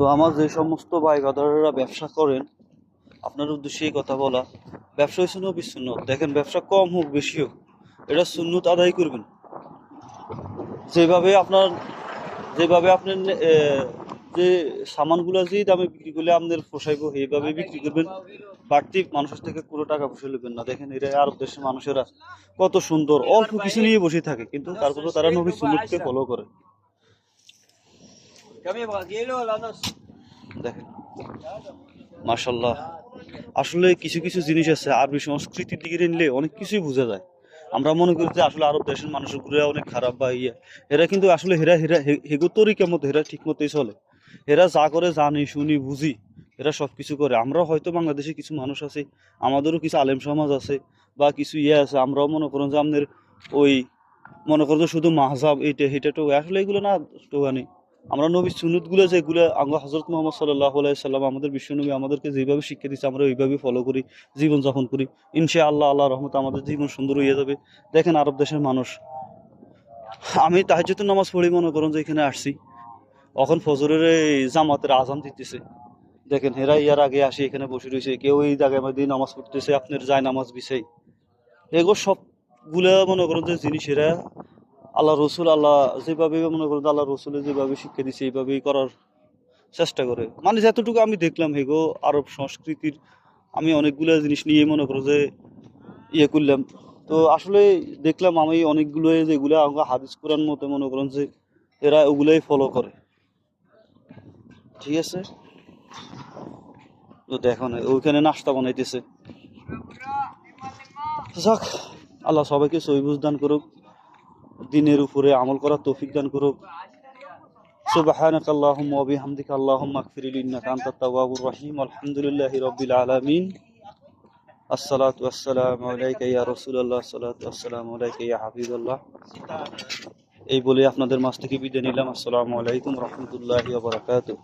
তো আমার যে সমস্ত ভাই বাদাররা ব্যবসা করেন আপনার উদ্দেশ্যে এই কথা বলা ব্যবসা হয়েছে নবী সুন্নত দেখেন ব্যবসা কম হোক বেশি হোক এটা সুন্নত আদায় করবেন। যেভাবে আপনার যেভাবে আপনার এ, যে সামানগুলো যে দামে বিক্রি করলে আপনাদের পোষাইব এইভাবে বিক্রি করবেন। বাড়তি মানুষের থেকে কোনো টাকা পয়সা নেবেন না। দেখেন এরা আরব দেশের মানুষেরা কত সুন্দর। অল্প কিছু নিয়ে বসে থাকে কিন্তু তারপরে তারা নবী সুন্নতকে ফলো করে। দেখেন। মাশাল্লাহ আসলে কিছু কিছু জিনিস আছে আরবি সংস্কৃতির দিকে নিলে অনেক কিছুই বোঝা যায়। আমরা মনে করি যে আসলে আরব দেশের মানুষগুলো অনেক খারাপ বা ইয়ে। এরা কিন্তু আসলে হেরা হেরা হে- হেগো তরিকা মতো হেরা ঠিক মতোই চলে। এরা যা করে জানি, শুনি, বুঝি, এরা সব কিছু করে। আমরা হয়তো বাংলাদেশে কিছু মানুষ আছে, আমাদেরও কিছু আলেম সমাজ আছে বা কিছু ইয়ে আছে, আমরাও মনে করেন যে আমাদের ওই মনে করুন যে শুধু মাহজাব এইটা হেটা তো আসলে এগুলো না টোকানি আমরা নবী সুনুতগুলো যেগুলো আমরা হজরত মোহাম্মদ সাল্লাহ সাল্লাম আমাদের বিশ্বনবী আমাদেরকে যেভাবে শিক্ষা দিচ্ছে আমরা ওইভাবে ফলো করি, জীবনযাপন করি। ইনশা আল্লাহ আল্লাহ রহমত আমাদের জীবন সুন্দর হয়ে যাবে। দেখেন আরব দেশের মানুষ। আমি তাহাজুতুর নামাজ পড়ি, মনে করুন যে এখানে আসছি। এখন ফজরের এই জামাতের আজান দিতেছে। দেখেন হেরা ইয়ার আগে আসি, এখানে বসে রয়েছে। কেউ এই জায়গায় মধ্যে নামাজ পড়তেছে, আপনার যায় নামাজ বিষয় এগুলো সবগুলা মনে করুন যে জিনিস এরা আল্লাহ রসুল, আল্লাহ যেভাবে মনে করুন আল্লাহ রসুলের যেভাবে শিক্ষা দিচ্ছে এইভাবেই করার চেষ্টা করে। মানে যতটুকু আমি দেখলাম হেগো আরব সংস্কৃতির আমি অনেকগুলো জিনিস নিয়ে মনে করো যে ইয়ে করলাম। তো আসলে দেখলাম আমি অনেকগুলো যেগুলো আমরা হাদিস, কোরআন মতো মনে করেন যে এরা ওগুলোই ফলো করে। ঠিক আছে? তো দেখো না, ওইখানে নাস্তা বানাইতেছে। যাক, আল্লাহ সবাইকে সহিবুজ দান করুক। দিনের উপরে আমল করার তৌফিক দান করুক سبحانك اللهم وبحمدك اللهم اغفر لي انك انت التواب الرحيم والحمد لله رب العالمين الصلاة والسلام عليك يا رسول الله الصلاة والسلام عليك يا حبيب الله এই বলে আপনাদের মাছ থেকে বিদায় নিলাম আসসালামু আলাইকুম রহমতুল্লাহি ওয়া বারাকাতুহু